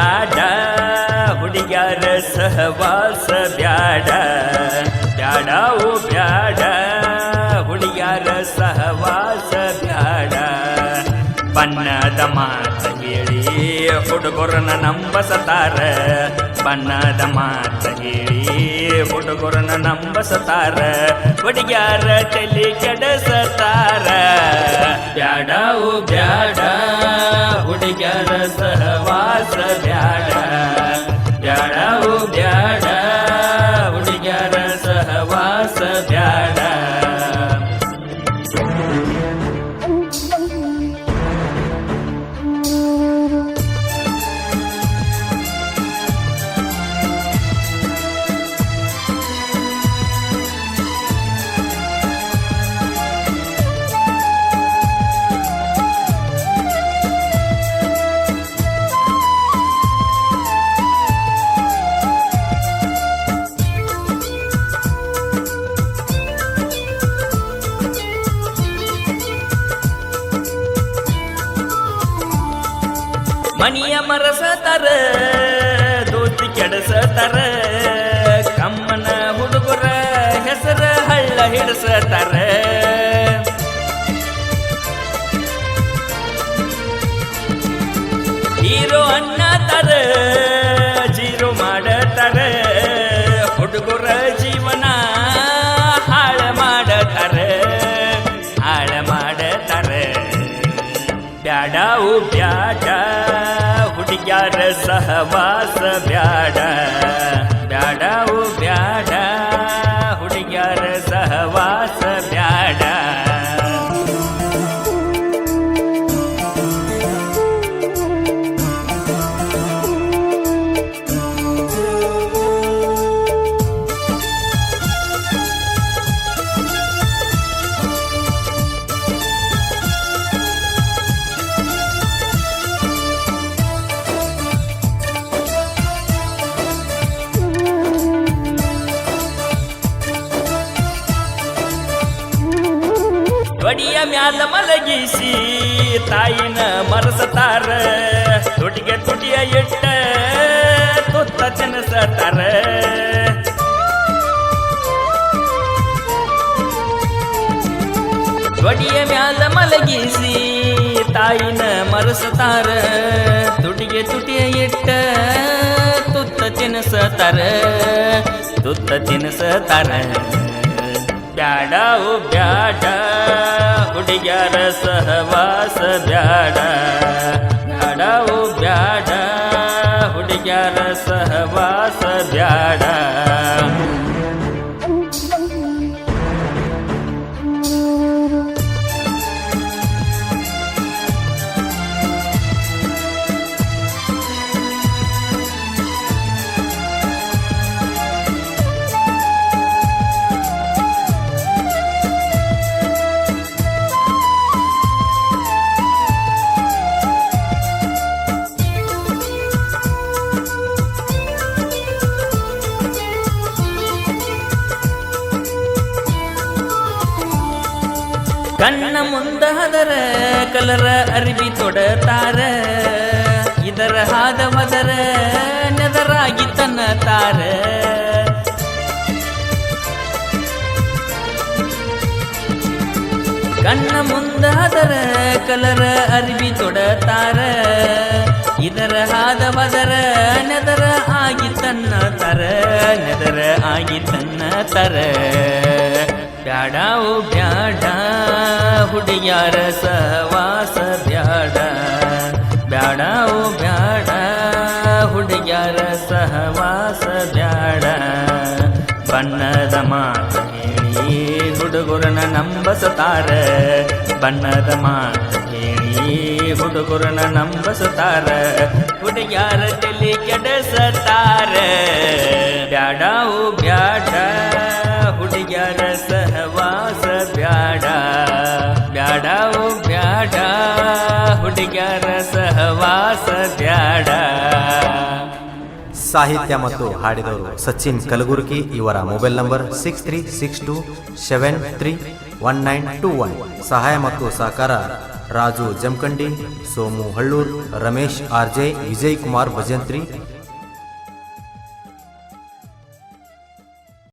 ಬ್ಯಾಡವು ಬ್ಯಾಡ, ಹುಡುಗ್ಯಾರ ಸಹವಾಸ ಬ್ಯಾಡ. ಬ್ಯಾಡವು ಬ್ಯಾಡ, ಹುಡುಗ್ಯಾರ ಸಹವಾಸ ಬ್ಯಾಡ. ಬಣ್ಣದ ಮಾತ ಹೇಳಿ ಹುಡುಗರನ್ನ ನಂಬಸತಾರ. ಬಣ್ಣದ ಮಾತ ಹೇಳಿ ಹುಡುಗರನ್ನ ನಂಬಸತಾರ. ಹುಡುಗ್ಯಾರ ತಲೆ ಕೆಡಸತಾರ. ಬ್ಯಾಡವು ಬ್ಯಾಡ. ಹುಡುಗ್ಯಾರ ಸಹವಾಸ ಬ್ಯಾಡ. ಮನಿಯ ಮರಸತರ ಕೆಡಸ ತರ ಕಮ್ಮನ ಹುಡುಗರ ಹೆಸರ ಹಳ್ಳ ಹಿಡಸತರ. ಹೀರೋ ಅನ್ನತರ ಜೀರೋ ಮಾಡತರ, ಹುಡುಗರ ಜೀವನ ಹುಡುಗ್ಯಾರ ಸಹವಾಸ ಬ್ಯಾಡ ಬ್ಯಾಡವು ಬ್ಯಾಡ ಒಡಿಯ ಮ್ಯಾಲ ಮಲಗಿಸಿ ತಾಯಿನ ಮರಸತಾರ. ತುಟಿಗೆ ತುಟಿಯ ಇಟ್ಟ ತುತ್ತ ತಿನಸತಾರ ಒಡಿಯ ಮ್ಯಾಲ ಮಲಗಿಸಿ ತಾಯಿನ ಮರಸತಾರ. ತುಟಿಗೆ ತುಟಿಯ ಇಟ್ಟ ತುತ್ತ ತಿನಸತಾರ ತುತ್ತ ತಿನಸತಾರ ಬ್ಯಾಡವು ಬ್ಯಾಡ ಹುಡುಗ್ಯಾರ ಸಹವಾಸ ಬ್ಯಾಡ ಬ್ಯಾಡವು ಬ್ಯಾಡ ಹುಡುಗ್ಯಾರ ಸಹವಾಸ ಕಣ್ಣ ಮುಂದ ಹದರ, ಕಲರ ಅರಿವಿ ತೊಡತಾರ. ಇದರ ಹಾದವದರ ನೆದರಾಗಿ ತನ್ನ ತಾರ ಕಣ್ಣ ಮುಂದ ಹದರ, ಕಲರ ಅರಿವಿ ತೊಡತಾರ. ಇದರ ಹಾದವದರ ನೆದರ ಆಗಿ ತನ್ನ ತರ ನೆದರ ಆಗಿ ತನ್ನ ತರ ಬ್ಯಾಡಾವು ಬ್ಯಾಡ. ಹುಡುಗ್ಯಾರ ಸಹವಾಸ ಬ್ಯಾಡ ಬ್ಯಾಡವು ಬ್ಯಾಡ ಹುಡುಗ್ಯಾರ ಸಹವಾಸ ಬ್ಯಾಡ ಬಣ್ಣದ ಮಾತು ಹೇಳಿ ಹುಡುಗುರನ ನಂಬಸತಾರ ಬಣ್ಣದ ಮಾತು ಹೇಳಿ ಹುಡುಗರನ್ನ ನಂಬಸತಾರ ಹುಡುಗ್ಯಾರ ತಲೆ ಕೆಡಸತಾರ ಬ್ಯಾಡವು ಬ್ಯಾಡ ಬ್ಯಾಡ, ಹುಡುಗ್ಯಾರ ಸಹವಾಸ ಬ್ಯಾಡ. ಸಾಹಿತ್ಯ ಮತ್ತು ಹಾಡಿದವರು ಸಚಿನ್ ಕಲಬುರ್ಗಿ, ಇವರ mobile number six three six two seven three one nine two one ಸಹಾಯ ಮತ್ತು ಸಹಕಾರ ರಾಜು ಜಮಖಂಡಿ ಸೋಮು ಹಳ್ಳೂರ್, ರಮೇಶ್ ಆರ್ಜೆ ವಿಜಯ್ ಕುಮಾರ್ ಭಜಂತ್ರಿ